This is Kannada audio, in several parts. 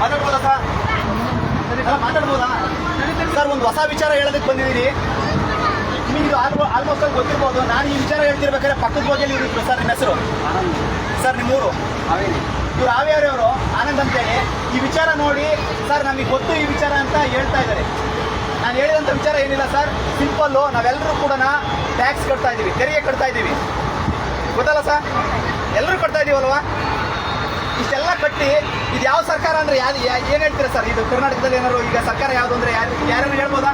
ಮಾತಾಡ್ಬೋದಾ ಸರ್? ಮಾತಾಡ್ಬೋದಾ? ಸರ್, ಒಂದು ಹೊಸ ವಿಚಾರ ಹೇಳೋದಕ್ಕೆ ಬಂದಿದ್ದೀನಿ. ನಿಮಗೆ ಇದು ಆಲ್ಮೋಸ್ಟ್ ಆಗಿ ಗೊತ್ತಿರ್ಬೋದು. ನಾನು ಈ ವಿಚಾರ ಹೇಳ್ತಿರ್ಬೇಕಾದ್ರೆ ಪಕ್ಕದ ಬಗೆಯಲ್ಲಿ ಇರಿದ್ರು ಸರ್ ನಿಮ್ಮ ಹೆಸರು? ಸರ್, ನಿಮ್ಮೂರು? ಇವ್ರು ಹಾವೇರಿಯವರು ಆನಂದ್ ಅಂತೇಳಿ. ಈ ವಿಚಾರ ನೋಡಿ, ಸರ್, ನಮಗೆ ಗೊತ್ತು ಈ ವಿಚಾರ ಅಂತ ಹೇಳ್ತಾ ಇದ್ದಾರೆ. ನಾನು ಹೇಳಿದಂಥ ವಿಚಾರ ಏನಿಲ್ಲ ಸರ್. ಸಿಂಪಲ್ಲು, ನಾವೆಲ್ಲರೂ ಕೂಡ ಟ್ಯಾಕ್ಸ್ ಕಟ್ತಾ ಇದ್ದೀವಿ. ತೆರಿಗೆ ಕಟ್ತಾ ಇದ್ದೀವಿ. ಗೊತ್ತಲ್ಲ ಸರ್? ಎಲ್ಲರೂ ಕಟ್ತಾ ಇದೀವಲ್ವಾ? ಇಷ್ಟೆಲ್ಲ ಕಟ್ಟಿ ಇದು ಯಾವ ಸರ್ಕಾರ ಅಂದ್ರೆ ಯಾರು ಏನು ಹೇಳ್ತೀರಾ ಸರ್? ಇದು ಕರ್ನಾಟಕದಲ್ಲಿ ಏನಾದ್ರು ಈಗ ಸರ್ಕಾರ ಯಾವುದು ಅಂದ್ರೆ ಯಾರು ಯಾರು ಹೇಳ್ಬೋದಾ?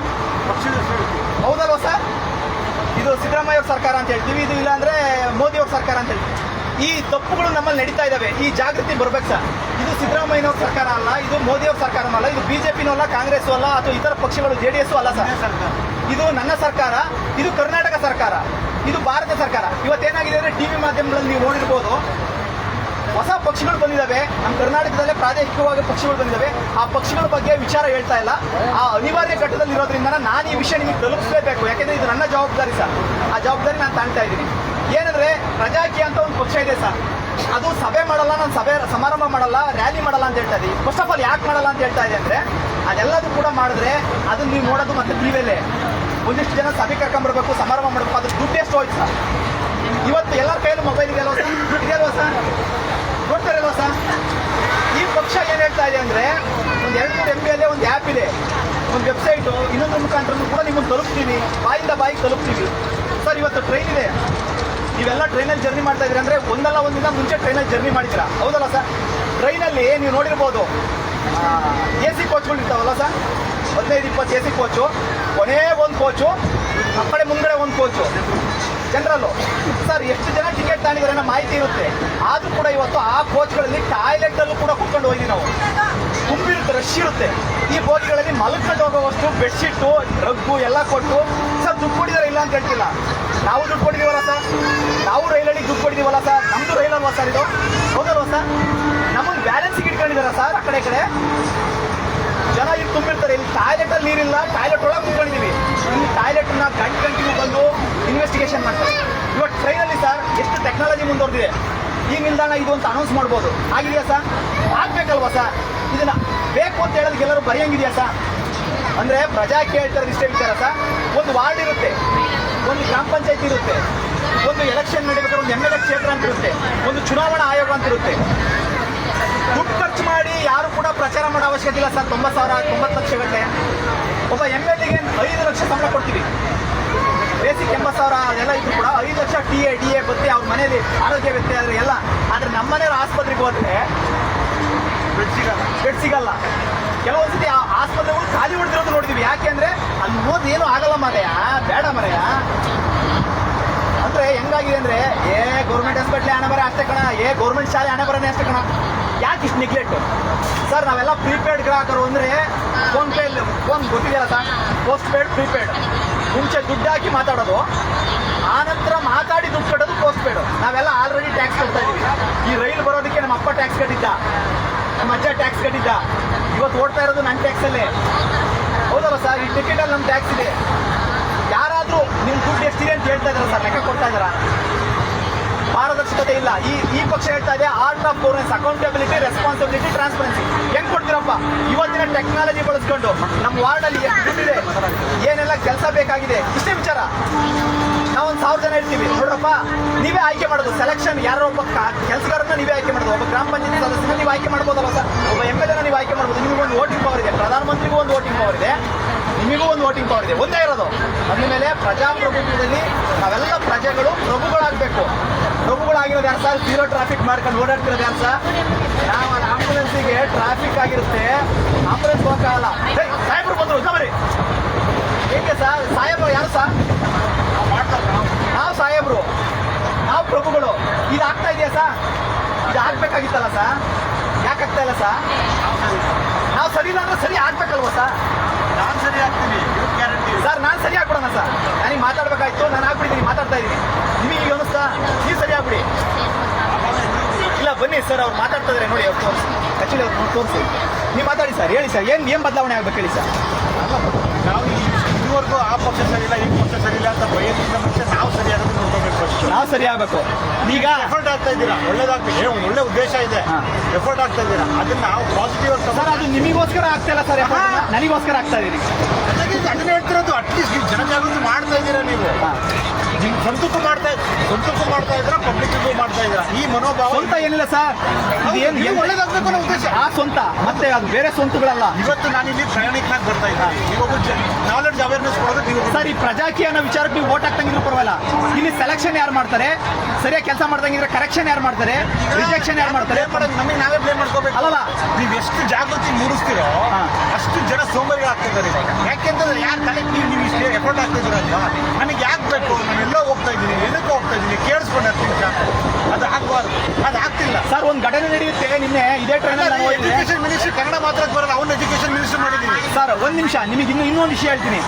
ಹೌದಲ್ವ ಸರ್? ಇದು ಸಿದ್ದರಾಮಯ್ಯ ಸರ್ಕಾರ ಅಂತ ಹೇಳ್ತೀವಿ. ಇದು ಇಲ್ಲ ಅಂದ್ರೆ ಮೋದಿ ಅವ್ರ ಸರ್ಕಾರ ಅಂತ ಹೇಳ್ತೀವಿ. ಈ ತಪ್ಪುಗಳು ನಮ್ಮಲ್ಲಿ ನಡೀತಾ ಇದಾವೆ. ಈ ಜಾಗೃತಿ ಬರ್ಬೇಕು ಸರ್. ಇದು ಸಿದ್ದರಾಮಯ್ಯನವ್ರ ಸರ್ಕಾರ ಅಲ್ಲ ಇದು ಮೋದಿ ಅವ್ರ ಸರ್ಕಾರ ಅಲ್ಲ ಇದು ಬಿಜೆಪಿನೂ ಅಲ್ಲ ಕಾಂಗ್ರೆಸ್ ಅಲ್ಲ ಅಥವಾ ಇತರ ಪಕ್ಷಗಳು ಜೆ ಡಿ ಎಸ್ ಅಲ್ಲ ಸರ್. ಇದು ನನ್ನ ಸರ್ಕಾರ ಇದು ಕರ್ನಾಟಕ ಸರ್ಕಾರ ಇದು ಭಾರತ ಸರ್ಕಾರ. ಇವತ್ತೇನಾಗಿದೆ ಅಂದ್ರೆ ಟಿವಿ ಮಾಧ್ಯಮಗಳಲ್ಲಿ ನೀವು ನೋಡಿರ್ಬೋದು ಹೊಸ ಪಕ್ಷಗಳು ಬಂದಿದ್ದಾವೆ. ನಮ್ಮ ಕರ್ನಾಟಕದಲ್ಲೇ ಪ್ರಾದೇಶಿಕವಾಗಿ ಪಕ್ಷಗಳು ಬಂದಿದ್ದಾವೆ. ಆ ಪಕ್ಷಗಳ ಬಗ್ಗೆ ವಿಚಾರ ಹೇಳ್ತಾ ಇಲ್ಲ. ಆ ಅನಿವಾರ್ಯ ಘಟ್ಟದಲ್ಲಿ ಇರೋದ್ರಿಂದ ನಾನು ಈ ವಿಷಯ ನಿಮಗೆ ತಲುಪಿಸಲೇಬೇಕು. ಯಾಕೆಂದ್ರೆ ಇದು ನನ್ನ ಜವಾಬ್ದಾರಿ ಸರ್. ಆ ಜವಾಬ್ದಾರಿ ನಾನು ತಾಣ್ತಾ ಇದ್ದೀನಿ. ಏನಂದ್ರೆ ಪ್ರಜಾಕೀಯ ಅಂತ ಒಂದು ಪಕ್ಷ ಇದೆ ಸರ್. ಅದು ಸಭೆ ಮಾಡಲ್ಲ, ನಾನು ಸಭೆ ಸಮಾರಂಭ ಮಾಡಲ್ಲ, ರ್ಯಾಲಿ ಮಾಡಲ್ಲ ಅಂತ ಹೇಳ್ತಾ ಇದ್ದೀನಿ. ಫಸ್ಟ್ ಆಫ್ ಆಲ್ ಯಾಕೆ ಮಾಡಲ್ಲ ಅಂತ ಹೇಳ್ತಾ ಇದೆ ಅಂದ್ರೆ, ಅದೆಲ್ಲದೂ ಕೂಡ ಮಾಡಿದ್ರೆ ಅದನ್ನ ನೀವು ನೋಡೋದು ಮತ್ತೆ ಟಿವಿಯಲ್ಲೇ ಒಂದಿಷ್ಟು ಜನ ಸಭೆ ಕರ್ಕೊಂಡ್ಬರ್ಬೇಕು ಸಮಾರಂಭ ಮಾಡಬೇಕು ಅದು ದುಡ್ಡು ಎಷ್ಟು ಹೋಯ್ತು ಸರ್. ಇವತ್ತು ಎಲ್ಲರ ಕೈಯಲ್ಲೂ ಮೊಬೈಲ್ ಇದೆಯಲ್ವ ಸರ್ ಇದೆಯಲ್ವಾ ಸರ್ ಸರ್ ಈ ಪಕ್ಷ ಏನು ಹೇಳ್ತಾ ಇದೆ ಅಂದ್ರೆ, ಒಂದು ಎರಡು ಎಂ ಎಂ ಅಲ್ಲೇ ಒಂದು ಆ್ಯಪ್ ಇದೆ. ಒಂದು ವೆಬ್ಸೈಟು ಇನ್ನೊಂದು ಮುಖಾಂತರ ಕೂಡ ನಿಮ್ಮನ್ನು ತಲುಪ್ತೀವಿ ಬಾಯಿಂದ ಬಾಯಿಗೆ ತಲುಪ್ತೀವಿ ಸರ್, ಇವತ್ತು ಟ್ರೈನ್ ಇದೆ. ನೀವೆಲ್ಲ ಟ್ರೈನಲ್ಲಿ ಜರ್ನಿ ಮಾಡ್ತಾ ಇದ್ದೀರಿ ಅಂದ್ರೆ ಒಂದಲ್ಲ ಒಂದಿನ ಮುಂಚೆ ಟ್ರೈನಲ್ಲಿ ಜರ್ನಿ ಮಾಡಿದ್ದೀರಾ? ಹೌದಲ್ಲ ಸರ್? ಟ್ರೈನಲ್ಲಿ ನೀವು ನೋಡಿರ್ಬೋದು. ಎ ಸಿ ಕೋಚ್ಗಳು ಇರ್ತಾವಲ್ಲ ಸರ್? ಹದಿನೈದು, ಇಪ್ಪತ್ತು ಎ ಸಿ ಕೋಚು ಕೊನೆ ಒಂದು ಕೋಚು ಆ ಕಡೆ ಮುಂದ್ಗಡೆ ಒಂದು ಕೋಚು ಜನರಲ್ಲು. ಸರ್, ಎಷ್ಟು ಜನ ಟಿಕೆಟ್ ತಗೊಂಡಿದ್ದಾರೆ ಅನ್ನೋ ಮಾಹಿತಿ ಇರುತ್ತೆ? ಆದ್ರೂ ಕೂಡ ಇವತ್ತು ಆ ಕೋಚ್ಗಳಲ್ಲಿ ಟಾಯ್ಲೆಟ್ ಅಲ್ಲೂ ಕೂಡ ಕುತ್ಕೊಂಡು ಹೋಗಿದ್ವಿ ನಾವು. ತುಂಬಿರುತ್ತೆ ರಶ್ ಇರುತ್ತೆ ಈ ಬೋಗಿಗಳಲ್ಲಿ ಮಲ್ಕೊಂಡು ಹೋಗೋವಷ್ಟು ಬೆಡ್ಶೀಟು, ರಗ್ಗು ಎಲ್ಲ ಕೊಟ್ಟು, ಸರ್, ದುಡ್ಡು ಕೊಟ್ಟಿದ್ದಾರೆ ಇಲ್ಲ ಅಂತ ಹೇಳ್ತಿಲ್ಲ. ನಾವು ದುಡ್ಡು ಕೊಟ್ಟಿದ್ದೀವಲ್ಲ ಸರ್? ನಾವು ರೈಲಲ್ಲಿ ದುಡ್ಡು ಕೊಡಿದೀವಲ್ಲ ಸರ್? ನಮ್ಮದು ರೈಲಲ್ವಾ ಸರ್ ಇದು? ಹೌದಲ್ವಾ ಸರ್? ನಮಗೆ ಬ್ಯಾಲೆನ್ಸಿಗೆ ಇಟ್ಕೊಂಡಿದ್ದಾರಾ ಸರ್ ಆ ಕಡೆ ಕಡೆ? ಜನ ಇಲ್ಲಿ ತುಂಬಿರ್ತಾರೆ. ಇಲ್ಲಿ ಟಾಯ್ಲೆಟ್ ಅಲ್ಲಿ ನೀರಿಲ್ಲ, ಟಾಯ್ಲೆಟ್ ಒಳಗೆ ಕುತ್ಕೊಂಡಿದ್ದೀವಿ ಇಲ್ಲಿ ಟಾಯ್ಲೆಟ್ನ ಗಂಟು ಗಂಟಿಗೂ ಬಂದು ಇನ್ವೆಸ್ಟಿಗೇಷನ್ ಮಾಡ್ತಾರೆ. ಇವತ್ತು ಟ್ರೈನಲ್ಲಿ ಸರ್ ಎಷ್ಟು ಟೆಕ್ನಾಲಜಿ ಮುಂದುವರೆದಿದೆ. ಈ ನಿಲ್ದಾಣ ಇದು ಅಂತ ಅನೌನ್ಸ್ ಮಾಡ್ಬೋದು. ಆಗಿದೆಯಾ ಸರ್ ಆಗ್ಬೇಕಲ್ವಾ ಸರ್ ಇದನ್ನ ಬೇಕು ಅಂತ ಹೇಳೋದಕ್ಕೆ ಎಲ್ಲರೂ ಬರೆಯಂಗಿದೆಯಾ ಸರ್ ಅಂದ್ರೆ ಪ್ರಜಾ ಕೇಳ್ತಾರೆ ಇಷ್ಟೇ ವಿಚಾರ ಸರ್ ಒಂದು ವಾರ್ಡ್ ಇರುತ್ತೆ. ಒಂದು ಗ್ರಾಮ ಪಂಚಾಯತ್ ಇರುತ್ತೆ. ಒಂದು ಎಲೆಕ್ಷನ್ ನಡೀಬೇಕಾದ್ರೆ ಒಂದು ಎಂ ಎಲ್ ಎ ಕ್ಷೇತ್ರ ಅಂತ ಇರುತ್ತೆ. ಒಂದು ಚುನಾವಣಾ ಆಯೋಗ ಅಂತ ಇರುತ್ತೆ. ದುಡ್ಡು ಖರ್ಚು ಮಾಡಿ ಯಾರು ಕೂಡ ಪ್ರಚಾರ ಮಾಡೋ ಅವಶ್ಯಕತೆ ಇಲ್ಲ ಸರ್ ತೊಂಬತ್ತು ಸಾವಿರ, ತೊಂಬತ್ತು ಲಕ್ಷ ಗಂಟೆ ಒಬ್ಬ ಎಂ ಎಲ್ ಎಗೆ ಐದು ಲಕ್ಷ ಸಂಬಳ ಕೊಡ್ತೀವಿ. ಬೇಸಿಕ್ ಎಂಬತ್ತು ಸಾವಿರ ಅದೆಲ್ಲ ಇದ್ರು ಕೂಡ ಐದು lakh T A D A ಬತ್ತೆ ಅವ್ರ ಮನೇಲಿ ಆರೋಗ್ಯ ವ್ಯಕ್ತಿ ಆದರೆ ಎಲ್ಲ ಆದರೆ ನಮ್ಮ ಮನೆಯವ್ರ ಆಸ್ಪತ್ರೆಗೆ ಹೋದ್ರೆ ಬೆಡ್ ಸಿಗಲ್ಲ. ಬೆಡ್ ಸಿಗಲ್ಲ. ಕೆಲವೊಂದ್ಸತಿ ಆ ಆಸ್ಪತ್ರೆಗಳು ಖಾಲಿ ಹೊಡೆದಿರೋದು ನೋಡಿದೀವಿ. ಯಾಕೆಂದ್ರೆ ಅಲ್ಲಿ ಹೋದ್ ಏನು ಆಗಲ್ಲ ಮರೆಯ. ಬೇಡ ಮರೆಯ. ಅಂದ್ರೆ ಹೆಂಗಾಗಿದೆ ಅಂದ್ರೆ ಏ ಗೌರ್ಮೆಂಟ್ ಹಾಸ್ಪಿಟ್ಲ್ ಹಣ ಬರ ಅಷ್ಟೇ ಕಣ. ಏ ಗೌರ್ಮೆಂಟ್ ಶಾಲೆ ಹಣ ಬರನೇ ಅಷ್ಟೇ ಕಣ. ಯಾಕೆ ಇಷ್ಟು ನೆಗ್ಲೆಕ್ಟ್ ಸರ್ ನಾವೆಲ್ಲ ಪ್ರೀಪೇಯ್ಡ್ ಗ್ರಾಹಕರು ಅಂದ್ರೆ ಫೋನ್ ಪೇ ಫೋನ್ ಗೊತ್ತಿದೆಯಲ್ಲ ಸರ್ ಪೋಸ್ಟ್ ಪೇಯ್ಡ್ ಪ್ರೀಪೇಡ್ ಮುಂಚೆ ದುಡ್ಡು ಮಾತಾಡೋದು, ಆನಂತರ ನಂತರ ಮಾತಾಡಿ ದುಡ್ಡು ಕಟ್ಟೋದು ಪೋಸ್ಟ್ ನಾವೆಲ್ಲ ಆಲ್ರೆಡಿ ಟ್ಯಾಕ್ಸ್ ಕಟ್ತಾ ಇದೀವಿ ಈ ರೈಲು ಬರೋದಕ್ಕೆ ನಮ್ಮ ಅಪ್ಪ ಟ್ಯಾಕ್ಸ್ ಕಟ್ಟಿದ್ದ, ನಮ್ಮ ಅಜ್ಜ ಟ್ಯಾಕ್ಸ್ ಕಟ್ಟಿದ್ದ. ಇವತ್ತು ಓಡ್ತಾ ಇರೋದು ನನ್ನ ಟ್ಯಾಕ್ಸಲ್ಲೇ ಹೌದಲ್ಲ ಸರ್ ಈ ಟಿಕೆಟಲ್ಲಿ ನಮ್ಮ ಟ್ಯಾಕ್ಸ್ ಇದೆ. ಯಾರಾದರೂ ನಿಮ್ಮ ದುಡ್ಡು ಎಷ್ಟಿದೆ ಅಂತ ಹೇಳ್ತಾ ಇದ್ದಾರೆ ಸರ್ ಲೆಕ್ಕ ಕೊಡ್ತಾ ಇದ್ದಾರಾ ಪಾರದರ್ಶಕತೆ ಇಲ್ಲ. ಈ ಈ ಪಕ್ಷ ಹೇಳ್ತಾ ಇದೆ art of governance accountability responsibility transparency ಹೆಂಗ್ ಕೊಡ್ತೀರಪ್ಪ? ಇವತ್ತಿನ ಟೆಕ್ನಾಲಜಿ ಬಳಸ್ಕೊಂಡು ನಮ್ಮ ವಾರ್ಡ್ ಅಲ್ಲಿ ಇದೆ, ಏನೆಲ್ಲ ಕೆಲಸ ಬೇಕಾಗಿದೆ, ಇಷ್ಟೇ ವಿಚಾರ. ನಾವೊಂದು ಸಾವಿರ ಜನ ಇರ್ತೀವಿ. ನೋಡ್ರಪ್ಪ, ನೀವೇ ಆಯ್ಕೆ ಮಾಡೋದು. ಸೆಲೆಕ್ಷನ್ ಯಾರೋ ಒಬ್ಬ ಕೆಲಸಗಾರನ ನೀವೇ ಆಯ್ಕೆ ಮಾಡೋದು. ಒಬ್ಬ ಗ್ರಾಮ ಪಂಚಾಯತ್ ಸದಸ್ಯನ ನೀವು ಆಯ್ಕೆ ಮಾಡ್ಬೋದಲ್ಲ ಸರ್? ಒಬ್ಬ ಎಂ ಎಲ್ ಆಯ್ಕೆ ಮಾಡ್ಬೋದು ನಿಮಗೂ ಒಂದು ವೋಟಿಂಗ್ ಪವರ್ ಇದೆ ಪ್ರಧಾನಮಂತ್ರಿಗೂ ಒಂದು ವೋಟಿಂಗ್ ಪವರ್ ಇದೆ ನಿಮಗೂ ಒಂದು ವೋಟಿಂಗ್ ಪವರ್ ಇದೆ. ಒಂದೇ ಇರೋದು. ಅದ್ರ ಮೇಲೆ ಪ್ರಜಾಪ್ರಭುತ್ವದಲ್ಲಿ ನಾವೆಲ್ಲ ಪ್ರಜೆಗಳು ಪ್ರಭುಗಳಾಗಬೇಕು. ಪ್ರಭುಗಳಾಗಿರೋದು ಯಾರು ಸರ್? ಜೀರೋ ಟ್ರಾಫಿಕ್ ಮಾಡ್ಕೊಂಡು ಓಡಾಡ್ತಿರೋದು ಯಾರು ಸರ್? ನಾವು ಆಂಬುಲೆನ್ಸಿಗೆ ಟ್ರಾಫಿಕ್ ಆಗಿರುತ್ತೆ. ಆಂಬುಲೆನ್ಸ್ ಹೋಗಲ್ಲ ಸಾಹೇಬ್ರು ಬಂದರು. ಸರಿ ಏಕೆ ಸರ್? ಸಾಹೇಬ್ರು ಯಾರು ಸರ್? ನಾವು ಸಾಹೇಬ್ರು. ನಾವು ಪ್ರಭುಗಳು. ಇದು ಆಗ್ತಾ ಇದೆಯಾ ಸರ್? ಇದು ಆಗ್ಬೇಕಾಗಿತ್ತಲ್ಲ ಸರ್? ಯಾಕೆ ಆಗ್ತಾ ಇಲ್ಲ ಸರ್? ನಾವು ಸರಿ ಇಲ್ಲ ಅಂದ್ರೆ ಸರಿ ಆಗ್ಬೇಕಲ್ವ ಸರ್? ನಾನು ಸರಿ ಆಗ್ತೀನಿ. ಗ್ಯಾರಂಟಿ ಸರ್ ನಾನು ಸರಿ ಆಗ್ಬಿಡೋಣ ಸರ್. ನನಗೆ ಮಾತಾಡ್ಬೇಕಾಯ್ತು ನಾನು ಆಗ್ಬಿಟ್ಟಿದ್ದೀನಿ ಮಾತಾಡ್ತಾ ಇದ್ದೀನಿ. ನಿಮಗೆ ಈಗ ಅನಿಸ್ತಾ ನೀವು ಸರಿ ಆಗ್ಬಿಡಿ. ಇಲ್ಲ ಬನ್ನಿ ಸರ್ ಅವ್ರು ಮಾತಾಡ್ತಾ ನೋಡಿ ಅವ್ರು ತೋರಿಸಿ. ಆ್ಯಕ್ಚುಲಿ ಅವ್ರು ತೋರಿಸಿ. ನೀವು ಮಾತಾಡಿ ಸರ್ ಹೇಳಿ ಸರ್ ಏನು ಏನು ಬದಲಾವಣೆ ಆಗ್ಬೇಕು ಹೇಳಿ ಸರ್? ನಾವು ಇದುವರೆಗೂ ಆ ಪಕ್ಷ ಸರಿ ಇಲ್ಲ ಈ ಪಕ್ಷ ಸರಿ ಇಲ್ಲ ಅಂತ ಬಯಸಿದ ಮತ್ತೆ ನಾವು ಸರಿಯಾಗಿ ನೋಡ್ಕೋಬೇಕು ಫಸ್ಟ್ ನಾವು ಸರಿ ಆಗ್ಬೇಕು ಈಗ ಎಫರ್ಟ್ ಆಗ್ತಾ ಇದ್ದೀರಾ? ಒಳ್ಳೇದಾಗ್ತದೆ ಒಳ್ಳೆ ಉದ್ದೇಶ ಇದೆ. ಎಫರ್ಟ್ ಆಗ್ತಾ ಇದ್ದೀರಾ? ಅದನ್ನ ನಾವು ಪಾಸಿಟಿವ್ ಸರ್ ಅದು ನಿಮಗೋಸ್ಕರ ಆಗ್ತಾ ಇಲ್ಲ ಸರ್? ನನಗೋಸ್ಕರ ಆಗ್ತಾ ಇದ್ದೀರಿ. ಅದನ್ನ ಹೇಳ್ತಿರೋದು ಅಟ್ಲೀಸ್ಟ್ ಜನ ಜನಜಾಗೃತಿ ಮಾಡ್ತಾ ಇದ್ದೀರಾ ನೀವು? ಸ್ವಂತಕ್ಕೂ ಮಾಡ್ತಾ ಸ್ವಂತಕ್ಕೂ ಮಾಡ್ತಾ ಇದ್ರ ಪಬ್ಲಿಕ್ಗೂ ಮಾಡ್ತಾ ಇದ್ರ. ಈ ಮನೋಭಾವ ಸ್ವಂತ ಏನಿಲ್ಲ ಸರ್. ಇದೇನು ಏನು ಒಳ್ಳೇದಾಗ್ಬೇಕು ಅನ್ನೋ ಉದ್ದೇಶ. ಆ ಸ್ವಂತ. ಮತ್ತೆ ಅದು ಬೇರೆ ಸ್ವಂತಗಳಲ್ಲ. ಇವತ್ತು ನಾನು ಇಲ್ಲಿ ಪ್ರಯಾಣಿಕನಾಗಿ ಬರ್ತಾ ಇದ್ದೀನಿ ಇವಾಗ ನಾಲೆಡ್ಜ್ ಅವೇರ್ನೆಸ್ ಕೊಡೋದು ನೀವು ಸರ್ ಈ ಪ್ರಜಾಕೀಯ ಅನ್ನೋ ವಿಚಾರಕ್ಕೆ ನೀವು ಓಟ್ ಹಾಕ್ತಂಗಿದ್ರು ಪರವಾಗಿಲ್ಲ. ಇಲ್ಲಿ ಸೆಲೆಕ್ಷನ್ ಯಾರು ಮಾಡ್ತಾರೆ? ಸರಿಯಾಗಿ ಕೆಲಸ ಮಾಡ್ದಂಗಿದ್ರೆ ಕರೆಕ್ಷನ್ ಯಾರು ಮಾಡ್ತಾರೆ? ರಿಜೆಕ್ಷನ್ ಯಾರು ಮಾಡ್ತಾರೆ? ನಮಗೆ ನಾವೇ ಪ್ಲೇ ಮಾಡ್ಕೋಬೇಕು. ಅಲ್ಲಲ್ಲ. ನೀವು ಎಷ್ಟು ಜಾಗೃತಿ ಮೂಡಿಸ್ತೀರೋ ಅಷ್ಟು ಜನ ಸೋಂಬೇರಿ ಆಗ್ತಿದ್ದಾರೆ ಇವಾಗ ಯಾಕೆಂತಂದ್ರೆ ಯಾರು ತಲೆ ನೀವು ಇಷ್ಟು ಎಫರ್ಟ್ ಆಗ್ತಿದ್ದೀರಲ್ವಾ ನನಗೆ ಯಾಕೆ ಬೇಕು? ಎಲ್ಲೋ ಹೋಗ್ತಾ ಇದ್ದೀನಿ ಏನಕ್ಕೆ ಹೋಗ್ತಾ ಇದ್ದೀನಿ ಕೇಳಿಸ್ಕೊಂಡು ನಿಮಿಷ ಅದು ಆಗ್ಬಾರ್ದು ಅದು ಆಗ್ತಿಲ್ಲ. ಸರ್ ಒಂದು ಘಟನೆ ನಡೆಯುತ್ತೆ ನಿನ್ನೆ ಇದೇ ಹೋಗಿದ್ದೆ. ಎಜುಕೇಶನ್ ಮಿನಿಸ್ಟರ್ ಕನ್ನಡ ಮಾತ್ರಕ್ಕೆ ಬರಲ್ಲ ಅವ್ನು ಎಜುಕೇಶನ್ ಮಿನಿಸ್ಟರ್ ಮಾಡಿದ್ದೀನಿ ಸರ್ ಒಂದು ನಿಮಿಷ ನಿಮಗೆ ಇನ್ನೂ ಇನ್ನೊಂದು ವಿಷಯ ಹೇಳ್ತೀನಿ.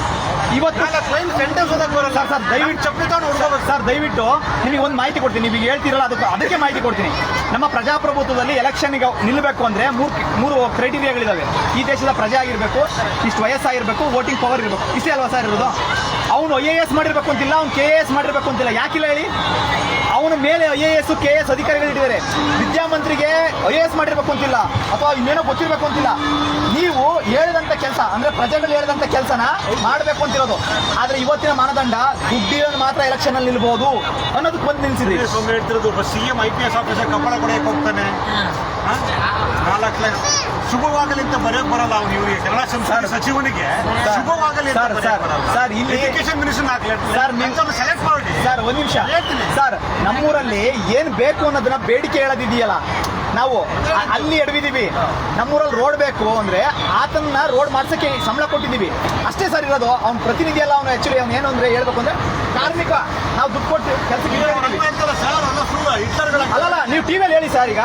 ಇವತ್ತು ಟ್ರೈನ್ ಸೆಂಟೆನ್ಸ್ ಓದಕ್ ಬರಲ್ಲ. ಸರ್, ಸರ್, ದಯವಿಟ್ಟು- ಚಪ್ಪಲಿ ತಗೊಂಡು ಹುಡ್ಕೋಬೇಕು ಸರ್ ದಯವಿಟ್ಟು ನಿಮಗೆ ಒಂದು ಮಾಹಿತಿ ಕೊಡ್ತೀನಿ. ನಿಮಗೆ ಹೇಳ್ತಿರಲ್ಲ ಅದಕ್ಕೆ ಅದಕ್ಕೆ ಮಾಹಿತಿ ಕೊಡ್ತೀನಿ. ನಮ್ಮ ಪ್ರಜಾಪ್ರಭುತ್ವದಲ್ಲಿ ಎಲೆಕ್ಷನ್ಗೆ ನಿಲ್ಲಬೇಕು ಅಂದ್ರೆ ಮೂರು ಮೂರು ಕ್ರೈಟೀರಿಯಾಗಳಿದಾವೆ ಈ ದೇಶದ ಪ್ರಜೆ ಆಗಿರಬೇಕು ಇಷ್ಟು ವಯಸ್ಸಾಗಿರಬೇಕು ವೋಟಿಂಗ್ ಪವರ್ ಇರಬೇಕು. ಇಷ್ಟೇ ಅಲ್ವಾ ಸರ್ ಇರೋದು? ಅವನು ಐ ಎ ಎಸ್ ಮಾಡಿರ್ಬೇಕು ಅಂತಿಲ್ಲ ಅವ್ನು ಕೆ ಎ ಎಸ್ ಮಾಡಿರ್ಬೇಕು ಅಂತಿಲ್ಲ. ಯಾಕಿಲ್ಲ ಹೇಳಿ? ಅವನ ಮೇಲೆ I A S K S ಅಧಿಕಾರಿಗಳು ಇಟ್ಟಿದ್ದಾರೆ. ವಿದ್ಯಾಮಂತ್ರಿಗೆ ಐ ಎ ಎಸ್ ಮಾಡಿರ್ಬೇಕು ಅಂತಿಲ್ಲ ಅಥವಾ ಇನ್ನೇನೋ ಗೊತ್ತಿರಬೇಕು ಅಂತಿಲ್ಲ. ನೀವು ಹೇಳಿದಂತ ಕೆಲಸ ಅಂದ್ರೆ ಪ್ರಜೆಗಳು ಹೇಳಿದಂತ ಕೆಲಸನ ಮಾಡಬೇಕು ಅಂತಿರೋದು. ಆದರೆ ಇವತ್ತಿನ ಮಾನದಂಡ ದುಡ್ಡಿರೋದು ಮಾತ್ರ ಎಲೆಕ್ಷನಲ್ಲಿ ಅಲ್ಲಿ ನಿಲ್ಬಹುದು ಅನ್ನೋದಕ್ಕೆ ಬಂದು ನಿಲ್ಸಿದ್ರಿ. ಸುಮ್ಮನೆ ಹೇಳ್ತಿರೋದು C M I P S officer ಕಪ್ಪಳ ಕೊಡಕ್ಕೆ ಹೋಗ್ತಾನೆ. ನಾಲ್ಕು ಲಕ್ಷ. ಶುಭವಾಗಲಿ ಅಂತ ಬರೆಯಕ್ ಬರಲ್ಲ ಅವ್ನು ಇವರಿಗೆ. ಕನ್ನಡ ಸಂಸ್ಥಾನ ಸಚಿವನಿಗೆ ಶುಭವಾಗಲಿ ಅಂತ ಸರ್, ಬರೆಯಕ್ ಸರ್, ಬರಲ್ಲ. ಸರ್, ಇಲ್ಲಿ- ಎಜುಕೇಶನ್ ಮಿನಿಸ್ಟರ್ ಸರ್, ಸೆಲೆಕ್ಟ್ ಮಾಡಿ ಸರ್ ಒಂದ್ ನಿಮಿಷ. ಹೇಳ್ತೀನಿ. ಸರ್ ನಮ್ಮೂರಲ್ಲಿ ಏನ್ ಬೇಕು ಅನ್ನೋದನ್ನ ಬೇಡಿಕೆ ಹೇಳೋದಿದೆಯಲ್ಲ ನಾವು ಅಲ್ಲಿ ಎಡವಿದೀವಿ ನಮ್ಮೂರಲ್ಲಿ ರೋಡ್ ಬೇಕು ಅಂದ್ರೆ ಆತನ ರೋಡ್ ಮಾಡ್ಸಕ್ಕೆ ಸಂಬಳ ಕೊಟ್ಟಿದ್ದೀವಿ. ಅಷ್ಟೇ ಸರ್ ಇರೋದು. ಅವ್ನ ಪ್ರತಿನಿಧಿ ಅಲ್ಲ ಅವನು ಆಕ್ಚುಲಿ ಅವ್ನು ಏನು ಅಂದ್ರೆ ಹೇಳ್ಬೇಕು ಅಂದ್ರೆ ಕಾರ್ಮಿಕ. ನಾವು ದುಡ್ಡು ಕೊಟ್ಟು ಕೆಲಸಕ್ಕೆ ಅಲ್ಲಲ್ಲ ನೀವು ಟಿವಿಯಲ್ಲಿ ಹೇಳಿ ಸರ್ ಈಗ.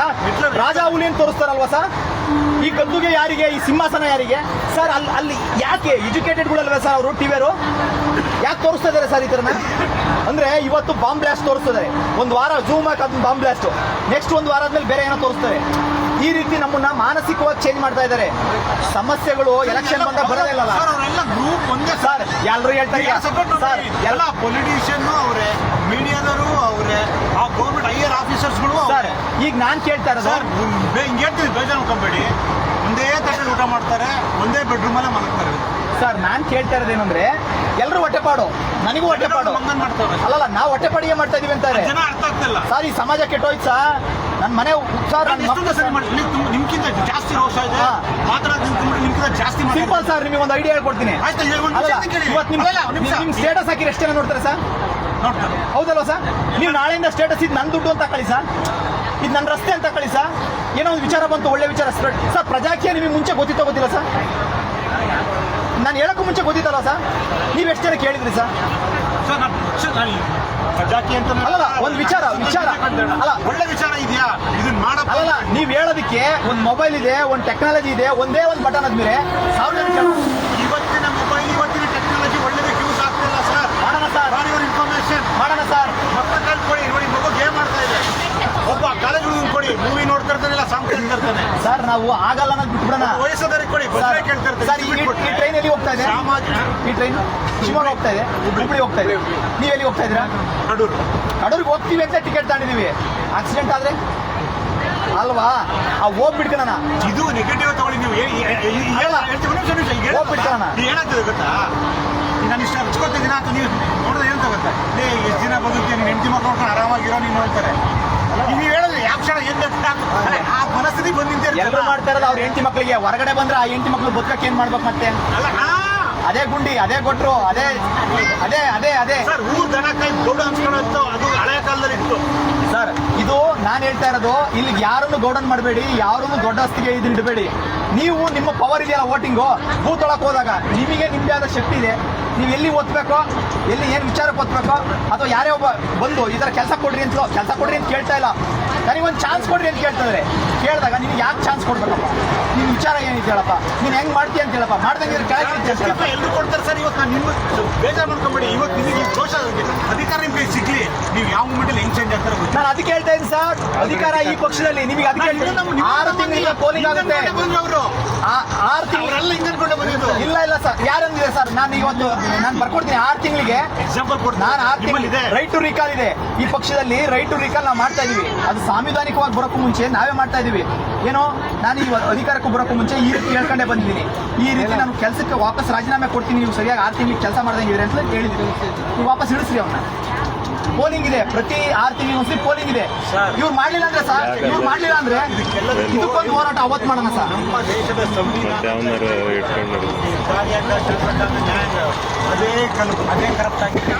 ರಾಜಾ ಹುಲಿ ಅಂತ ತೋರಿಸ್ತಾರಲ್ವಾ ಸರ್? ಈ ಗದ್ದುಗೆ ಯಾರಿಗೆ, ಈ ಸಿಂಹಾಸನ ಯಾರಿಗೆ? ಸರ್, ಅಲ್ಲಿ ಅಲ್ಲಿ ಯಾಕೆ ಎಜುಕೇಟೆಡ್ಗಳಲ್ವೇ ಸರ್ ಅವರು ಟಿವಿಯರು ಯಾಕೆ ತೋರಿಸ್ತಾ ಇದ್ದಾರೆ ಸರ್ ಈ ಥರನ? ಅಂದ್ರೆ ಇವತ್ತು ಬಾಂಬ್ ಬ್ಲಾಸ್ಟ್ ತೋರಿಸ್ತಿದ್ದಾರೆ ಒಂದು ವಾರ ಜೂಮ್ ಹಾಕಿ ಅದನ್ನ ಬಾಂಬ್ ಬ್ಲಾಸ್ಟ್ ನೆಕ್ಸ್ಟ್ ಒಂದು ವಾರ ಆದ್ಮೇಲೆ ಬೇರೆ ಏನೋ ತೋರಿಸ್ತಾರೆ. ಈ ರೀತಿ ನಮ್ಮನ್ನ ಮಾನಸಿಕವಾಗಿ ಚೇಂಜ್ ಮಾಡ್ತಾ ಇದ್ದಾರೆ. ಸಮಸ್ಯೆಗಳು ಎಲೆಕ್ಷನ್ ಬಂದ ಬರೋದಿಲ್ಲ ಗ್ರೂಪ್ ಒಂದೇ ಸರ್. ಎಲ್ಲರೂ ಹೇಳ್ತಾರೆ ಸರ್ ಎಲ್ಲ ಪೊಲಿಟಿಷಿಯನ್ ಅವರೇ ಮೀಡಿಯಾದವರು ಅವರೇ ಆ ಗೌರ್ಮೆಂಟ್ ಹೈಯರ್ ಆಫೀಸರ್ಸ್ಗಳು ಸರ್ ಈಗ ನಾನು ಕೇಳ್ತಾ ಇರೋದು ಸರ್ ಹಿಂಗೆ ಹೇಳ್ತೀನಿ ಬೇಜಾರು ಅನ್ಕೊಂಬೇಡಿ ಒಂದೇ ತಟ್ಟೆ ಊಟ ಮಾಡ್ತಾರೆ ಒಂದೇ ಬೆಡ್ರೂಮಲ್ಲೇ ಮಲಗ್ತಾರೆ. ಸರ್ ನಾನ್ ಕೇಳ್ತಾ ಇರೋದೇನಂದ್ರೆ ಎಲ್ಲರೂ ಹೊಟ್ಟೆಪಾಡು ನನಗೂ ಹೊಟ್ಟೆಪಾಡು ಅಲ್ಲಲ್ಲ ನಾವು ಹೊಟ್ಟೆಪಾಡಿಗೆ ಮಾಡ್ತಾ ಇದೀವಿ ಅಂತಾರೆ. ಜನ ಅರ್ಥ ಆಗ್ತಿಲ್ಲ. ಸರ್ ಈ ಸಮಾಜ ಕೆಟ್ಟೋಯ್ತು? ಸರ್ ನನ್ನ ಮನೆ ಸರ್ ನಿಮ್ಗಿಂತ ಜಾಸ್ತಿ ರೋಷ ಇದೆ. ನಿಮ್ಗಿಂತ- ಜಾಸ್ತಿ. ಸಿಂಪಲ್ ಸರ್ ನಿಮಗೆ ಒಂದು ಐಡಿಯಾ ಹೇಳ್ಕೊಡ್ತೀನಿ. ಇವತ್ತು ನಿಮ್ ಒಂದು ನಿಮಿಷ. ನಿಮ್ ಸ್ಟೇಟಸ್ ಹಾಕಿ ಎಷ್ಟು ಜನ ನೋಡ್ತಾರೆ ಸರ್ ಹೌದಲ್ವ ಹೌದಲ್ವಾ ಸರ್ ನೀವು ನಾಳೆಯಿಂದ ಸ್ಟೇಟಸ್ ಇದು ನನ್ನ ದುಡ್ಡು ಅಂತ ಕಳಿ ಸರ್ ಇದು ನನ್ನ ರಸ್ತೆ ಅಂತ ಕಳಿ ಸರ್ ಏನೋ ಒಂದು ವಿಚಾರ ಬಂತು ಒಳ್ಳೆ ವಿಚಾರ. ಸರ್ ಪ್ರಜಾಕೀಯ ನಿಮಗೆ ಮುಂಚೆ ಗೊತ್ತಿತ್ತೋ ಗೊತ್ತಿಲ್ಲ ಸರ್ ನಾನು ಹೇಳಕ್ಕೂ ಮುಂಚೆ ಗೊತ್ತಿತ್ತಲ್ಲ ಸರ್? ನೀವು ಎಷ್ಟು ಜನ ಕೇಳಿದ್ರಿ ಸರ್? ಪ್ರಜಾಕಿ ಅಂತ ಅಲ್ಲ ಒಂದು ವಿಚಾರ, ವಿಚಾರ. ಅಲ್ಲ. ಒಳ್ಳೆ ವಿಚಾರ ಇದೆಯಾ? ಇದನ್ನ ಮಾಡಪ್ಪ. ಅಲ್ಲ ನೀವು ಹೇಳೋದಕ್ಕೆ ಒಂದು ಮೊಬೈಲ್ ಇದೆ ಒಂದು ಟೆಕ್ನಾಲಜಿ ಇದೆ ಒಂದೇ ಒಂದು ಬಟನ್ ಆದ್ಮೇಲೆ ಸಾವಿರ. ಇವತ್ತಿನ ಮೊಬೈಲ್ ಇವತ್ತಿನ ಟೆಕ್ನಾಲಜಿ ಒಳ್ಳೆದಕ್ಕೆ ಯೂಸ್ ಆಗ್ತಿಲ್ಲ ಸರ್. ಮಾಡೋಣ ಸರ್. ಫಾರ್ ಯುವರ್ ಇನ್ಫಾರ್ಮೇಶನ್ ಮಾಡೋಣ ಸರ್. ಕಾಲೇಜ್ ಕೊಡಿ ಮೂವಿ ನೋಡ್ತಿರ್ತಾನೆ ಸಾಂಗ್ ಕೇಳ್ತಿರ್ತಾನೆ ಸರ್ ನಾವು ಆಗಲ್ಲ ಅನ್ನೋದು ಬಿಟ್ಬಿಡೋಣ. ವಯಸ್ಸಾದವ್ರಿಗೆ ಕೊಡಿ ಸರ್ ಬಸ್ಸೇ ಸರ್ ಈ ಟ್ರೈನ್ ಎಲ್ಲಿ ಹೋಗ್ತಾ ಇದೆ? ಸಾಮಾಜಿಕ ಈ ಟ್ರೈನ್ ಶಿವಮೊಗ್ಗ ಹೋಗ್ತಾ ಇದೆ? ಹುಬ್ಬಳ್ಳಿ ಹೋಗ್ತಾ ಇದೆ? ನೀವು ಎಲ್ಲಿ ಹೋಗ್ತಾ ಇದ್ದೀರಾ? ಕಡೂರು. ಕಡೂರಿಗೆ ಹೋಗ್ತೀವಿ ಅಂತ ಟಿಕೆಟ್ ತಗೊಂಡಿದ್ದೀವಿ. ಆಕ್ಸಿಡೆಂಟ್ ಆದ್ರೆ? ಅಲ್ವಾ? ಆ ಹೋಗ್ಬಿಡ್ತೀನ ಇದು ನೆಗೆಟಿವ್ ತಗೊಳ್ಳಿ ನೀವು. ಏ- ಏ- ಏ- ಈ- ಅಲ್ಲ. ಹೇಳ್ತೀನಿ, ಒಂದ್ ನಿಮಿಷ, ಒಂದ್ ನಿಮಿಷ, ಈಗ ಹೇಳಪ್ಪ. ಹೋಗ್ಬಿಡ್ತಾನ. ಏನಾಗ್ತದೆ ಗೊತ್ತಾ? ಈಗ ನಾನು ಇಷ್ಟ ಹಚ್ಕೋತಿದ್ದೀನ ಅಂತ ನೀವು ನೋಡಿದ್ರೆ ಏನು ಗೊತ್ತಾ? ಲೇ ಎಷ್ಟು ದಿನ ಬದುಕ್ತೀನಿ ನೀನು ಹೆಂಡತಿ ಮಕ್ಕಳು ನೋಡ್ಕೊಂಡು ಆರಾಮಾಗಿರೋ ನೀನು ಹೇಳ್ತಾರೆ ನೀವು ಹೇಳಿದ್ರೆ ಯಾವ ಕ್ಷಣ ಏನ್ ಆ ಮನಸ್ಥಿತಿ ಬಂದಿದ್ದೆ ಎಲ್ಲರೂ ಮಾಡ್ತಾರಲ್ಲ ಅವ್ರ ಹೆಂಡತಿ ಮಕ್ಕಳಿಗೆ ಹೊರಗಡೆ ಬಂದ್ರೆ ಆ ಹೆಂಡತಿ ಮಕ್ಳು ಬದುಕಕ್ಕೆ ಏನ್ ಮಾಡ್ಬೇಕು ಮತ್ತೆ? ಅಲ್ಲ ಅದೇ ಗುಂಡಿ ಅದೇ ಕೊಟ್ರು ಅದೇ ಅದೇ ಅದೇ ಅದೇ. ಸರ್ ಊರ್ ದನ ಕೈ ಗೌಡ ಅದು ಹಳೆ ಕಾಲದಲ್ಲಿ ಇತ್ತು. ಸರ್ ಇದು ನಾನು ಹೇಳ್ತಾ ಇರೋದು ಇಲ್ಲಿ ಯಾರನ್ನು ಗೌಡನ್ ಮಾಡಬೇಡಿ ಯಾರನ್ನು ದೊಡ್ಡ ಅಸ್ತಿಗೆ ಇದು ಇಡಬೇಡಿ. ನೀವು ನಿಮ್ಮ ಪವರ್ ಇದೆಯಲ್ಲ ವೋಟಿಂಗು ಬೂತ್ ಒಳಗೆ ಹೋದಾಗ ನಿಮಗೆ ನಿಮ್ಮದೇ ಆದ ಶಕ್ತಿ ಇದೆ. ನೀವು ಎಲ್ಲಿ ಓದ್ಬೇಕೋ ಎಲ್ಲಿ ಏನು ವಿಚಾರಕ್ಕೆ ಓದ್ಬೇಕೋ ಅಥವಾ ಯಾರೇ ಒಬ್ಬ ಬಂದು ಈ ಥರ ಕೆಲಸ ಕೊಡ್ರಿ ಅಂತ ಕೆಲಸ ಕೊಡ್ರಿ ಅಂತ ಕೇಳ್ತಾ ಇಲ್ಲ. ನನಗೊಂದು ಚಾನ್ಸ್ ಕೊಡ್ರಿ ಅಂತ ಕೇಳ್ತಿದ್ರೆ ಕೇಳಿದಾಗ ನಿಮ್ಗೆ ಯಾಕೆ ಚಾನ್ಸ್ ಕೊಡ್ಬೇಕಪ್ಪ? ನಿನ್ನ ವಿಚಾರ ಏನಿದೆ ಹೇಳಪ್ಪ? ನೀನು ಹೆಂಗ್ ಮಾಡ್ತೀಯ ಅಂತ ಹೇಳಪ್ಪ? ಮಾಡ್ದಂಗೆ ಕೆಳಗೆ ಎಲ್ರು ಕೊಡ್ತಾರೆ ಸರ್? ಇವತ್ತು ನಾನು ನಿಮ್ಮ ಬೇಜಾರು ಮಾಡ್ಕೊಂಬೇಡಿ. ಇವತ್ತು ನಿಮಗೆ ದೋಷ ಅಧಿಕಾರ ನಿಮಗೆ ಸಿಗ್ಲಿ. ನೀವು ಯಾವ ಮೂಮೆಂಟಲ್ಲಿ ಹೆಂಗ್ ಚೇಂಜ್ ಆಗ್ತಾರೆ ನಾನು ಅದಕ್ಕೆ ಹೇಳ್ತಾ ಇದ್ದೀನಿ ಸರ್. ಅಧಿಕಾರ ಈ ಪಕ್ಷದಲ್ಲಿ ನಿಮಗೆ ಅದಕ್ಕೆ. ಆರು ತಿಂಗಳ ಪೋಲಿಂಗ್ ಆಗುತ್ತೆ. ಅವರು ಆರು ತಿಂಗಳು ಹಿಂದ್ಕೊಂಡು ಬಂದಿದ್ದು ಇಲ್ಲ ಇಲ್ಲ ಸರ್. ಯಾರಂದಿದೆ ಸರ್? ನಾನು ಇವತ್ತು ನಾನು ಬರ್ಕೊಡ್ತೀನಿ ಆರು ತಿಂಗಳಿಗೆ. ಎಕ್ಸಾಂಪಲ್ ಕೊಡ್ತೀನಿ. ನಾನು ಆರು ತಿಂಗಳಿದೆ ರೈಟ್ ಟು ರಿಕಾಲ್ ಇದೆ. ಈ ಪಕ್ಷದಲ್ಲಿ ರೈಟ್ ಟು ರಿಕಾಲ್ ನಾವು ಮಾಡ್ತಾ ಇದೀವಿ. ಅದು ಸಾಂವಿಧಾನಿಕವಾಗಿ ಬರೋಕ್ಕೂ ಮುಂಚೆ ನಾವೇ ಮಾಡ್ತಾ ಇದೀವಿ. ಏನೋ ನಾನು ಈ ಅಧಿಕಾರಕ್ಕೂ ಬರೋಕ್ಕೂ ಮುಂಚೆ ಈ ರೀತಿ ಹೇಳ್ಕೊಂಡೇ ಬಂದಿದ್ದೀನಿ. ಈ ರೀತಿ ನಾನು ಕೆಲಸಕ್ಕೆ ವಾಪಸ್ ರಾಜೀನಾಮೆ ಕೊಡ್ತೀನಿ ನೀವು ಸರಿಯಾಗಿ ಆರು ತಿಂಗಳಿಗೆ ಕೆಲಸ ಮಾಡ್ದಂಗಿದ್ರೆ ಅಂತ ಹೇಳಿದ್ವಿ ನೀವು ವಾಪಸ್ ಇಳಿಸ್ರಿ ಅವನ್ನ ಪೋಲಿಂಗ್ ಇದೆ. ಪ್ರತಿ ಆರು ತಿಂಗಳಿಗೆ ಒಂದ್ಸಲಿ ಪೋಲಿಂಗ್ ಇದೆ. ಸರ್. ಇವ್ರು ಮಾಡ್ಲಿಲ್ಲ ಅಂದ್ರೆ ಸರ್ ಇವ್ರು ಮಾಡ್ಲಿಲ್ಲ ಅಂದ್ರೆ ಇದಕ್ಕೊಂದು ಹೋರಾಟ ಅವತ್ ಮಾಡೋಣ ಸರ್. ನಮ್ಮ ದೇಶದ ಅದೇ ಕಲ್ ಅದೇ ಕರಪ್ಟ್ ಆಗಿದೆ.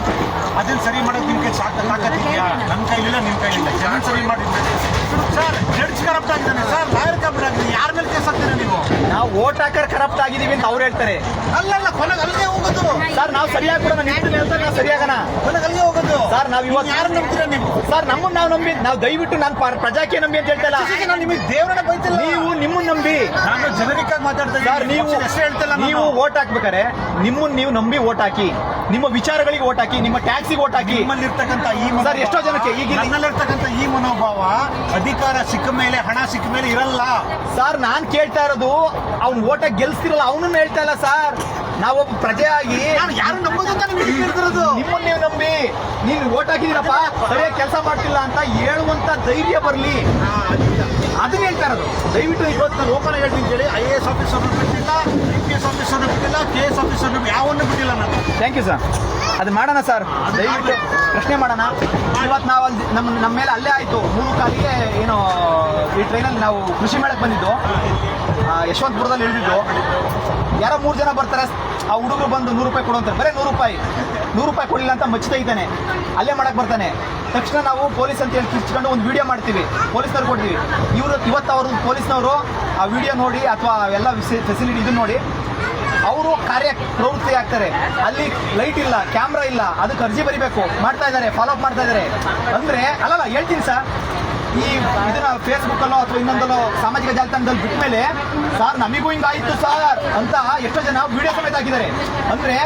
ಅದನ್ನ ಸರಿ ಮಾಡೋದು ನಿಮ್ಗೆ ಸಾಕ ತಾಕತ್ತಿದೆಯಾ? ನನ್ನ ಕೈಲಿಲ್ಲ ನಿಮ್ ಕೈಲಿಲ್ಲ. ಜನ ಸರಿ ಮಾಡಿದ್ರೆ ಸರ್ ಜಡ್ಜ್ ಕರಪ್ಟ್ ಆಗಿದ್ದಾನೆ. ಸರ್ ಲಾಯರ್ ಕರಪ್ಟ್ ಆಗಿದೆ ಯಾರ ಮೇಲೆ ಕೇಸ್ ಹಾಕ್ತೀರಾ ನೀವು? ನಾವು ವೋಟ್ ಹಾಕರ್ ಕರಪ್ಟ್ ಆಗಿದೀವಿ ಅಂತ ಅವ್ರು ಹೇಳ್ತಾರೆ. ಅಲ್ಲಲ್ಲ ಕೊನೆಗೆ ಅಲ್ಲಿಗೆ ಹೋಗೋದು. ಸರ್ ನಾವು ಸರಿಯಾಗಿ ಕೂಡ ನಿಂತು ಹೇಳ್ತಾರೆ ನಾವು ಸರಿಯಾಗಣ. ಕೊನೆಗೆ ಅಲ್ಲಿಗೆ ಹೋಗೋದು. ಸರ್ ನಾವ್ ಇವತ್ತು ಯಾರು ನಂಬ್ತೀರಾ ನೀವು? ಸರ್ ನಮ್ಮನ್ನ ನಾವು ನಂಬಿ ನಾವು ದಯವಿಟ್ಟು ನಾನು ಪ- ಪ್ರಜಾಕೀಯ ನಂಬಿ ಅಂತ ಹೇಳ್ತಲ್ಲ ನಾನು ನಿಮಗೆ ದೇವರನ್ನ ಬೈತಿಲ್ಲ. ನೀವು ನಿಮ್ಮನ್ನ ನಂಬಿ ನಾನು ಜನರಿಕಾಗಿ ಮಾತಾಡ್ತಾ ಸರ್ ನೀವು ಹೆಸರು ಹೇಳ್ತಿಲ್ಲ ನೀವು ವೋಟ್ ಹಾಕ್ಬೇಕಾರೆ ನಿಮ್ಮನ್ನ ನೀವು ನಂಬಿ ಓಟ್ ಹಾಕಿ ನಿಮ್ಮ ವಿಚಾರಗಳಿಗೆ ವೋಟ್ ಹಾಕಿ ನಿಮ್ಮ ಟ್ಯಾಕ್ಸಿಗೆ ವೋಟ್ ಹಾಕಿ. ನಿಮ್ಮಲ್ಲಿರ್ತಕ್ಕಂಥ ಈ ಸರ್, ಎಷ್ಟೋ ಜನಕ್ಕೆ ಈಗ ನನ್ನಲ್ಲಿರ್ತಕ್ಕಂತ ಈ ಮನೋಭಾವ ಅಧಿಕಾರ ಸಿಕ್ಕ ಮೇಲೆ ಹಣ ಸಿಕ್ಕ ಮೇಲೆ ಇರಲ್ಲ. ಸರ್ ನಾನು ಕೇಳ್ತಾ ಇರೋದು ಅವ್ನು ಓಟ ಗೆಲ್ಸ್ತಿರಲ್ಲ ಅವನನ್ನ ಹೇಳ್ತಾ ಇಲ್ಲ ಸರ್. ನಾವೊಬ್ಬ ಪ್ರಜೆಯಾಗಿ ನಾನು ಯಾರು ನಂಬೋದು ಅಂತ ನಿಮ್ಗೆ ನಿಮ್ಮನ್ನ ನೀವು ನಂಬಿ ನೀನು ಓಟ್ ಹಾಕಿದಿರಪ್ಪ ಸರಿಯಾಗಿ ಕೆಲಸ ಮಾಡ್ತಿಲ್ಲ ಅಂತ ಹೇಳುವಂತ ಧೈರ್ಯ ಬರ್ಲಿ. ಅದನ್ನ ಹೇಳ್ತಾ ಇರೋದು. ದಯವಿಟ್ಟು ಇವತ್ತು ನಾನು ಓಪನ್ ಹೇಳ್ತೀನಿ ಕೇಳಿ ಐ ಎ ಎಸ್ ಆಫೀಸರ್ ಬಿಟ್ಟಿಲ್ಲ ಡಿ ಪಿ ಎಸ್ ಆಫೀಸರ್ ಬಿಟ್ಟಿಲ್ಲ ಕೆ ಎಸ್ ಆಫೀಸರ್ ಯಾವನ್ನು ಬಿಟ್ಟಿಲ್ಲ ನಾನು. ಥ್ಯಾಂಕ್ ಯು ಸರ್ ಅದು ಮಾಡೋಣ ಸರ್ ದಯವಿಟ್ಟು ಪ್ರಶ್ನೆ ಮಾಡೋಣ. ಇವತ್ತು ನಾವು ಅಲ್ಲಿ ನಮ್ಮ ನಮ್ಮ ಮೇಲೆ ಅಲ್ಲೇ ಆಯಿತು. ಮೂರು ಕಾಲಿಗೆ ಏನು ಈ ಟ್ರೈನಲ್ಲಿ ನಾವು ಕೃಷಿ ಮೇಳಕ್ಕೆ ಬಂದಿದ್ದು. ಯಶವಂತಪುರದಲ್ಲಿ ಇಳಿದಿದ್ದು. ಯಾರೋ ಮೂರು ಜನ ಬರ್ತಾರೆ, ಆ ಹುಡುಗರು ಬಂದು ನೂರು ರೂಪಾಯಿ ಕೊಡು ಅಂತಾರೆ ಬರೀ ನೂರು ರೂಪಾಯಿ. ನೂರು ರೂಪಾಯಿ ಕೊಡಲಿಲ್ಲ ಅಂತ ಮಚ್ಚಿ ಇದ್ದಾನೆ. ಅಲ್ಲೇ ಮಾಡಕ್ಕೆ ಬರ್ತಾನೆ. ತಕ್ಷಣ ನಾವು ಪೊಲೀಸ್ ಅಂತ ಹೇಳಿ ಕಿರ್ಚ್ಕೊಂಡು ಒಂದು ವಿಡಿಯೋ ಮಾಡ್ತೀವಿ. ಪೊಲೀಸ್ನವ್ರು ಕೊಡ್ತೀವಿ. ಇವರು ಇವತ್ತು ಅವರು ಪೊಲೀಸ್ನವರು ಆ ವಿಡಿಯೋ ನೋಡಿ ಅಥವಾ ಎಲ್ಲ ಫೆಸಿಲಿಟಿ ಇದನ್ನ ನೋಡಿ, ಅವರು ಕಾರ್ಯ ಪ್ರವೃತ್ತಿ ಆಗ್ತಾರೆ. ಅಲ್ಲಿ ಲೈಟ್ ಇಲ್ಲ ಕ್ಯಾಮ್ರಾ ಇಲ್ಲ, ಅದಕ್ಕೆ ಅರ್ಜಿ ಬರಿಬೇಕು. ಮಾಡ್ತಾ ಇದ್ದಾರೆ ಫಾಲೋಅಪ್ ಮಾಡ್ತಾ ಇದ್ದಾರೆ. ಅಂದ್ರೆ, ಅಲ್ಲಲ್ಲ, ಹೇಳ್ತೀನಿ ಸರ್. ಈ ಇದನ್ನ ಫೇಸ್ಬುಕ್ ಅಲ್ಲೋ ಅಥವಾ ಇನ್ನೊಂದಲ್ಲೋ ಸಾಮಾಜಿಕ ಜಾಲತಾಣದಲ್ಲಿ ಬಿಟ್ಟ ಮೇಲೆ ಸರ್, ನಮಗೂ ಹಿಂಗಾಯ್ತು ಸರ್ ಅಂತ ಎಷ್ಟೋ ಜನ ವಿಡಿಯೋ ಸಮೇತ ಹಾಕಿದ್ದಾರೆ. ಅಂದ್ರೆ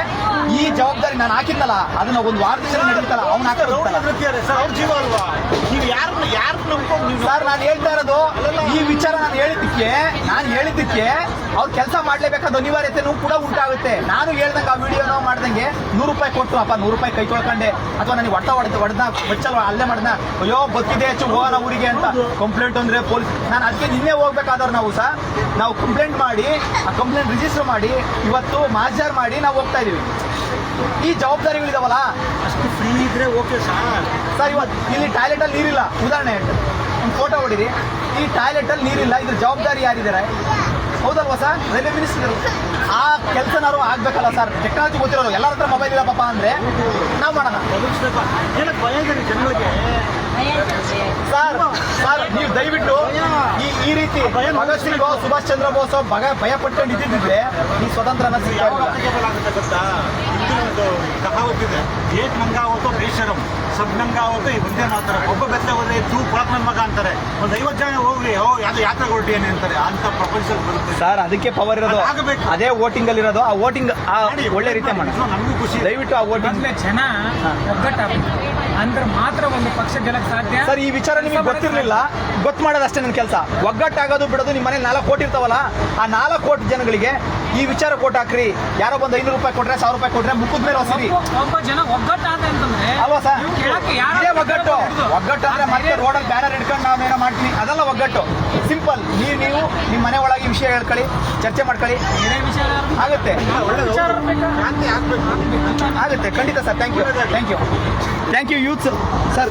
ಈ ಜವಾಬ್ದಾರಿ ನಾನು ಹಾಕಿದ್ನಲ್ಲ ಅದನ್ನ ಒಂದು ವಾರದಿಂದ ನಡೀತಲ್ಲ, ಅವ್ನು ಹಾಕಿದ್ರೆ ಜೀವ ಅಲ್ವಾ? ಯಾರನ್ನ ಯಾರು ನೀವು ಸರ್, ನಾನು ಹೇಳ್ತಾ ಇರೋದು, ಈ ವಿಚಾರ ನಾನು ಹೇಳಿದ್ದಕ್ಕೆ ನಾನು ಹೇಳಿದ್ದಕ್ಕೆ ಅವ್ರು ಕೆಲಸ ಮಾಡ್ಲೇಬೇಕಾದ ಅನಿವಾರ್ಯತೆನೂ ಕೂಡ ಉಂಟಾಗುತ್ತೆ ನಾನು ಹೇಳ್ದಂಗೆ ಆ ವಿಡಿಯೋನೋ ಮಾಡ್ದಂಗೆ ನೂರು ರೂಪಾಯಿ ಕೊಟ್ಟು, ಅಪ್ಪ, ನೂರು ರೂಪಾಯಿ ಕೈ ತೊಳ್ಕೊಂಡೆ. ಅಥವಾ ನನಗೆ ಹೊಟ್ಟ ಹೊಡೆದ ಹೊಡೆದ ಬಚ್ಚಲ್ವ ಅಲ್ಲೇ ಮಾಡ್ದ ಅಯ್ಯೋ ಗೊತ್ತಿದೆ ಹೆಚ್ಚು ಹೋಗೋಣ ಊರಿಗೆ ಅಂತ ಕಂಪ್ಲೇಂಟ್ ಅಂದ್ರೆ ಪೊಲೀಸ್ ನಾನು ಅದಕ್ಕೆ ನಿನ್ನೆ ಹೋಗ್ಬೇಕಾದವ್ರು ನಾವು ಸಹ ನಾವು ಕಂಪ್ಲೇಂಟ್ ಮಾಡಿ, ಆ ಕಂಪ್ಲೇಂಟ್ ರಿಜಿಸ್ಟರ್ ಮಾಡಿ, ಇವತ್ತು ಮಾಜಾರ್ ಮಾಡಿ ನಾವು ಹೋಗ್ತಾ ಇದೀವಿ. ಈ ಜವಾಬ್ದಾರಿಗಳಿದಾವಲ್ಲ ಫ್ರೀ ಇದ್ರೆ ಓಕೆ ಸರ್ ಸರ್ ಇವತ್ತು ಇಲ್ಲಿ ಟಾಯ್ಲೆಟ್ ಅಲ್ಲಿ ನೀರಿಲ್ಲ. ಉದಾಹರಣೆ ಹೇಳ್ತಾರೆ ಒಂದು ಫೋಟೋ ಹೊಡಿರಿ. ಈ ಟಾಯ್ಲೆಟ್ ಅಲ್ಲಿ ನೀರಿಲ್ಲ ಇದ್ರ ಜವಾಬ್ದಾರಿ ಯಾರಿದ್ದಾರೆ? ಹೌದಲ್ವಾ ಸರ್ ರೈಲ್ವೆ ಮಿನಿಸ್ಟರ್ ಆ ಕೆಲಸನಾರು ಆಗ್ಬೇಕಲ್ಲ ಸರ್ ಟೆಕ್ನಾಲಜಿ ಗೊತ್ತಿರೋರು ಎಲ್ಲರ ಹತ್ರ ಮೊಬೈಲ್ ಇಲ್ಲ ಪಾಪ ಅಂದ್ರೆ ನಾವು ಮಾಡೋಣ. ಭಯ ಸರ್ ಸರ್ ನೀವು ದಯವಿಟ್ಟು ಈ ಈ ರೀತಿ ಭಗತ್ ಸಿಂಗ್ ಸುಭಾಷ್ ಚಂದ್ರ ಬೋಸ್ ಭಗ ಭಯ ಪಟ್ಕೊಂಡು ಇದ್ದಿದ್ರೆ ಈ ಸ್ವತಂತ್ರನ ಸಿಗ್ತಾ ಇದೊಂದು ಕಹಾವತ್ತಿದೆ ಏಕ್ ನಂಗಾವತ್ತು ಬೇಷರಂ ಸಬ್ ನಂಗಾವತ್ತು ಈ ಮುಂದೆ ಮಾತಾರ. ಒಬ್ಬ ಬೆತ್ತ ಹೋದ್ರೆ ತೂ ಕೊಳಕ್ ಮಗ ಅಂತಾರೆ. ಒಂದು ಐವತ್ತು ಜನ ಹೋಗ್ಲಿ ಓ ಯಾವ್ದು ಯಾತ್ರೆ ಹೊರಟಿಯೇನೆ ಅಂತಾರೆ. ಅಂತ ಪ್ರಪಂಚದಲ್ಲಿ ಬರುತ್ತೆ. ಸರ್ ಅದಕ್ಕೆ ಪವರ್ ಇರೋದು ಆಗಬೇಕು ಅದೇ ವೋಟಿಂಗ್ ಅಲ್ಲಿ ಇರೋದು. ಆ ವೋಟಿಂಗ್ ಒಳ್ಳೆ ರೀತಿ ಮಾಡಿ ನಮಗೂ ಖುಷಿ. ದಯವಿಟ್ಟು ಆ ವೋಟಿಂಗ್ ಜನ ಒಗ್ಗಟ್ಟಾಗಬೇಕು. ಅಂದ್ರೆ ಮಾತ್ರ ಒಂದು ಪಕ್ಷ ಗೆಲ್ಲಕ್ಕೆ ಸಾಧ್ಯ? ಸರ್ ಈ ವಿಚಾರ ನಿಮಗೆ ಗೊತ್ತಿರಲಿಲ್ಲ. ಗೊತ್ತು ಮಾಡೋದಷ್ಟೇ ನನ್ನ ಕೆಲಸ. ಒಗ್ಗಟ್ಟಾಗೋದು ಬಿಡೋದು ನಿಮ್ಮ ಮನೇಲಿ ನಾಲ್ಕು ಕೋಟಿ ಇರ್ತಾವಲ್ಲ ಆ ನಾಲ್ಕು ಕೋಟಿ ಜನಗಳಿಗೆ ಈ ವಿಚಾರ ಕೋಟ್ ಹಾಕ್ರಿ. ಯಾರೋ ಬಂದು ಐನೂರು ರೂಪಾಯಿ ಕೊಟ್ರೆ ಸಾವಿರ ರೂಪಾಯಿ ಕೊಟ್ರೆ ಮುಖದ ಮೇಲೆ ಹೊಸಿರಿ. ಒಬ್ಬ- ಜನ ಒಗ್ಗಟ್ಟಾದ ಅಂತಂದ್ರೆ ಅಲ್ವಾ ಸರ್? ನೀವು ಕೇಳಕ್ಕೆ ಇದೇ ಒಗ್ಗಟ್ಟು ಒಗ್ಗಟ್ಟು. ಅಂದ್ರೆ ಮತ್ತೆ ರೋಡಲ್ಲಿ ಬ್ಯಾನರ್ ಹಿಡ್ಕೊಂಡು ನಾವೇನೋ ಮಾಡ್ತೀನಿ ಅದೆಲ್ಲ ಒಗ್ಗಟ್ಟು. ಸಿಂಪಲ್. ನೀವು ನೀವು ನಿಮ್ಮ ಮನೆ ಒಳಗೆ ವಿಷಯ ಹೇಳ್ಕೊಳ್ಳಿ ಚರ್ಚೆ ಮಾಡ್ಕೊಳ್ಳಿ. ಆಗುತ್ತೆ. ಆಗುತ್ತೆ ಖಂಡಿತ sir. Thank you thank you thank you youth sir